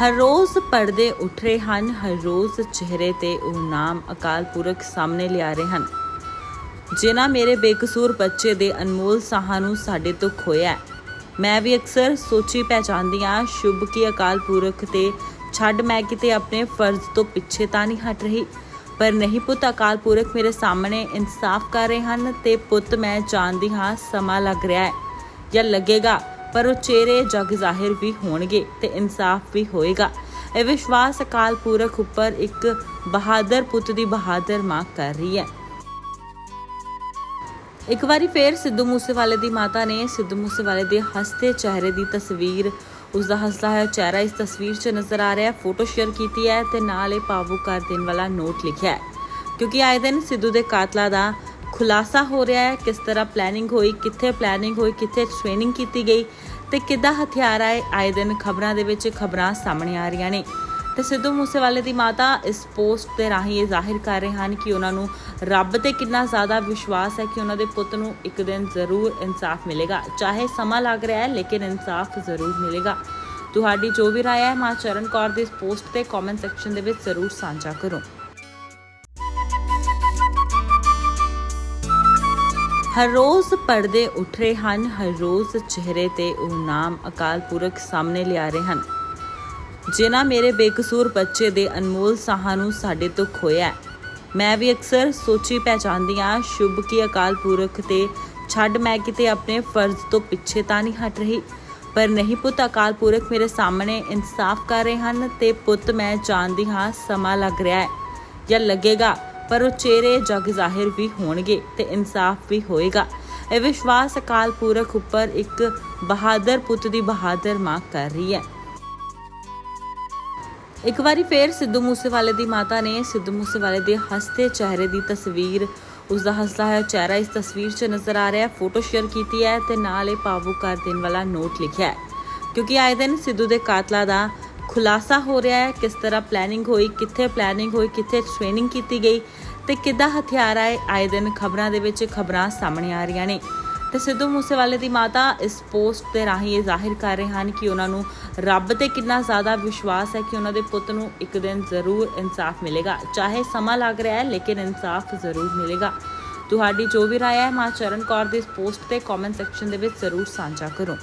ਹਰ ਰੋਜ਼ ਪਰਦੇ ਉੱਠ ਰਹੇ ਹਨ, ਹਰ ਰੋਜ਼ ਚਿਹਰੇ ਤੇ ਉਹ ਨਾਮ ਅਕਾਲ ਪੁਰਖ ਸਾਹਮਣੇ ਲਿਆ ਰਹੇ ਹਨ। ਜਿਨ੍ਹਾਂ ਮੇਰੇ ਬੇਕਸੂਰ ਬੱਚੇ ਦੇ ਅਨਮੋਲ ਸਾਹਾਂ ਨੂੰ ਸਾਡੇ ਤੋਂ ਖੋਇਆ ਮੈਂ ਵੀ ਅਕਸਰ ਸੋਚੀ ਪਹਿਚਾਨਦੀ ਹਾਂ, ਸ਼ੁਭ ਕੀ ਅਕਾਲ ਪੁਰਖ ਤੇ ਛੱਡ ਮੈਂ ਕਿਤੇ ਆਪਣੇ ਫਰਜ਼ ਤੋਂ ਪਿੱਛੇ ਤਾਂ ਨਹੀਂ ਹਟ ਰਹੀ। ਪਰ ਨਹੀਂ ਪੁੱਤ, ਅਕਾਲ ਪੁਰਖ ਮੇਰੇ ਸਾਹਮਣੇ ਇਨਸਾਫ ਕਰ ਰਹੇ ਹਨ ਤੇ ਪੁੱਤ ਮੈਂ ਜਾਣਦੀ ਹਾਂ ਸਮਾਂ ਲੱਗ ਰਿਹਾ ਹੈ ਜਾਂ ਲੱਗੇਗਾ। ਪਰ ਉਹ ਚਿਹਰੇ ਜਗ ਜ਼ਾਹਿਰ ਵੀ ਹੋਣਗੇ ਤੇ ਇਨਸਾਫ ਵੀ ਹੋਏਗਾ। ਇਹ ਵਿਸ਼ਵਾਸ ਅਕਾਲ ਪੁਰਖ ਉੱਪਰ ਇੱਕ ਬਹਾਦਰ ਪੁੱਤ ਦੀ ਬਹਾਦਰ ਮਾਂ ਕਰ ਰਹੀ ਹੈ। ਇੱਕ ਵਾਰੀ ਫੇਰ ਸਿੱਧੂ ਮੂਸੇਵਾਲੇ ਦੀ ਮਾਤਾ ਨੇ ਸਿੱਧੂ ਮੂਸੇਵਾਲੇ ਦੇ ਹੱਸਦੇ ਚਿਹਰੇ ਦੀ ਤਸਵੀਰ ਉਸ ਦਾ ਹੱਸਦਾ ਹੋਇਆ ਚਿਹਰਾ ਇਸ ਤਸਵੀਰ 'ਚ ਨਜ਼ਰ ਆ ਰਿਹਾ ਹੈ। ਫੋਟੋ ਸ਼ੇਅਰ ਕੀਤੀ ਹੈ ਤੇ ਨਾਲ ਇਹ ਭਾਵੁਕ ਕਰ ਦੇਣ ਵਾਲਾ ਨੋਟ ਲਿਖਿਆ ਹੈ। ਕਿਉਂਕਿ ਆਏ ਦਿਨ ਸਿੱਧੂ ਦੇ ਕਾਤਲਾ ਦਾ ਖੁਲਾਸਾ ਹੋ ਰਿਹਾ ਹੈ, ਕਿਸ ਤਰ੍ਹਾਂ ਪਲੈਨਿੰਗ ਹੋਈ, ਕਿੱਥੇ ਪਲੈਨਿੰਗ ਹੋਈ, ਕਿੱਥੇ ਟ੍ਰੇਨਿੰਗ ਕੀਤੀ ਗਈ ਤੇ ਕਿੱਦਾਂ ਹਥਿਆਰ ਆਏ ਆਏ ਦਿਨ ਖਬਰਾਂ ਦੇ ਵਿੱਚ ਖਬਰਾਂ ਸਾਹਮਣੇ ਆ ਰਹੀਆਂ ਨੇ। ਤੇ ਸਿੱਧੂ ਮੂਸੇਵਾਲੇ ਦੀ ਮਾਤਾ ਇਸ ਪੋਸਟ ਦੇ ਰਾਹੀਂ ਇਹ ਜ਼ਾਹਿਰ ਕਰ ਰਹੇ ਹਨ ਕਿ ਉਹਨਾਂ ਨੂੰ ਰੱਬ ਤੇ ਕਿੰਨਾ ਜ਼ਿਆਦਾ ਵਿਸ਼ਵਾਸ ਹੈ ਕਿ ਉਹਨਾਂ ਦੇ ਪੁੱਤ ਨੂੰ ਇੱਕ ਦਿਨ ਜ਼ਰੂਰ ਇਨਸਾਫ ਮਿਲੇਗਾ। ਚਾਹੇ ਸਮਾਂ ਲੱਗ ਰਿਹਾ ਹੈ, ਲੇਕਿਨ ਇਨਸਾਫ ਜ਼ਰੂਰ ਮਿਲੇਗਾ। ਤੁਹਾਡੀ ਜੋ ਵੀ ਰਾਏ ਹੈ, ਮਾਂ ਚਰਨ ਕੌਰ ਦੀ ਇਸ ਪੋਸਟ ਤੇ ਕਮੈਂਟ ਸੈਕਸ਼ਨ ਦੇ ਵਿੱਚ ਜ਼ਰੂਰ ਸਾਂਝਾ ਕਰੋ। ਹਰ ਰੋਜ਼ ਪਰਦੇ ਉੱਠ ਰਹੇ ਹਨ, ਹਰ ਰੋਜ਼ ਚਿਹਰੇ ਤੇ ਉਹ ਨਾਮ ਅਕਾਲ ਪੁਰਖ ਸਾਹਮਣੇ ਲਿਆ ਰਹੇ ਹਨ। ਜਿਨ੍ਹਾਂ ਮੇਰੇ ਬੇਕਸੂਰ ਬੱਚੇ ਦੇ ਅਨਮੋਲ ਸਾਹਾਂ ਨੂੰ ਸਾਡੇ ਤੋਂ ਖੋਇਆ ਮੈਂ ਵੀ ਅਕਸਰ ਸੋਚੀ ਪਹਿਚਾਨਦੀ ਹਾਂ, ਸ਼ੁਭ ਕੀ ਅਕਾਲ ਪੁਰਖ ਤੇ ਛੱਡ ਮੈਂ ਕਿਤੇ ਆਪਣੇ ਫਰਜ਼ ਤੋਂ ਪਿੱਛੇ ਤਾਂ ਨਹੀਂ ਹਟ ਰਹੀ। ਪਰ ਨਹੀਂ ਪੁੱਤ, ਅਕਾਲ ਪੁਰਖ ਮੇਰੇ ਸਾਹਮਣੇ ਇਨਸਾਫ ਕਰ ਰਹੇ ਹਨ ਤੇ ਪੁੱਤ ਮੈਂ ਜਾਣਦੀ ਹਾਂ ਸਮਾਂ ਲੱਗ ਰਿਹਾ ਹੈ ਜਾਂ ਲੱਗੇਗਾ। ਪਰ ਉਹ ਚਿਹਰੇ ਜਗ ਜ਼ਾਹਿਰ ਵੀ ਹੋਣਗੇ ਤੇ ਇਨਸਾਫ ਵੀ ਹੋਏਗਾ। ਇਹ ਵਿਸ਼ਵਾਸ ਅਕਾਲ ਪੁਰਖ ਉੱਪਰ ਇੱਕ ਬਹਾਦਰ ਪੁੱਤ ਦੀ ਬਹਾਦਰ ਮਾਂ ਕਰ ਰਹੀ ਹੈ। ਇੱਕ ਵਾਰੀ ਫੇਰ ਸਿੱਧੂ ਮੂਸੇਵਾਲੇ ਦੀ ਮਾਤਾ ਨੇ ਸਿੱਧੂ ਮੂਸੇਵਾਲੇ ਦੇ ਹੱਸਦੇ ਚਿਹਰੇ ਦੀ ਤਸਵੀਰ ਉਸ ਦਾ ਹੱਸਦਾ ਹੋਇਆ ਚਿਹਰਾ ਇਸ ਤਸਵੀਰ 'ਚ ਨਜ਼ਰ ਆ ਰਿਹਾ ਹੈ, ਫੋਟੋ ਸ਼ੇਅਰ ਕੀਤੀ ਹੈ ਤੇ ਨਾਲ ਇਹ ਭਾਵੁਕ ਕਰ ਦੇਣ ਵਾਲਾ ਨੋਟ ਲਿਖਿਆ ਹੈ। ਕਿਉਂਕਿ ਆਏ ਦਿਨ ਸਿੱਧੂ ਦੇ ਕਾਤਲਾ ਦਾ ਖੁਲਾਸਾ ਹੋ ਰਿਹਾ ਹੈ, ਕਿਸ ਤਰ੍ਹਾਂ ਪਲੈਨਿੰਗ ਹੋਈ, ਕਿੱਥੇ ਪਲੈਨਿੰਗ ਹੋਈ, ਕਿੱਥੇ ਟ੍ਰੇਨਿੰਗ ਕੀਤੀ ਗਈ ਤੇ ਕਿੱਦਾਂ ਹਥਿਆਰ ਆਏ ਆਏ ਦਿਨ ਖਬਰਾਂ ਦੇ ਵਿੱਚ ਖਬਰਾਂ ਸਾਹਮਣੇ ਆ ਰਹੀਆਂ ਨੇ। ਤੇ ਸਿੱਧੂ ਮੂਸੇਵਾਲੇ ਦੀ ਮਾਤਾ ਇਸ ਪੋਸਟ ਦੇ ਰਾਹੀਂ ਇਹ ਜ਼ਾਹਿਰ ਕਰ ਰਹੇ ਹਨ ਕਿ ਉਹਨਾਂ ਨੂੰ ਰੱਬ ਤੇ ਕਿੰਨਾ ਜ਼ਿਆਦਾ ਵਿਸ਼ਵਾਸ ਹੈ ਕਿ ਉਹਨਾਂ ਦੇ ਪੁੱਤ ਨੂੰ ਇੱਕ ਦਿਨ ਜ਼ਰੂਰ ਇਨਸਾਫ ਮਿਲੇਗਾ। ਚਾਹੇ ਸਮਾਂ ਲੱਗ ਰਿਹਾ ਹੈ, ਲੇਕਿਨ ਇਨਸਾਫ ਜ਼ਰੂਰ ਮਿਲੇਗਾ। ਤੁਹਾਡੀ ਜੋ ਵੀ ਰਾਏ ਹੈ, ਮਾਂ ਚਰਨ ਕੌਰ ਦੀ ਇਸ ਪੋਸਟ ਤੇ ਕਮੈਂਟ ਸੈਕਸ਼ਨ ਦੇ ਵਿੱਚ ਜ਼ਰੂਰ ਸਾਂਝਾ ਕਰੋ।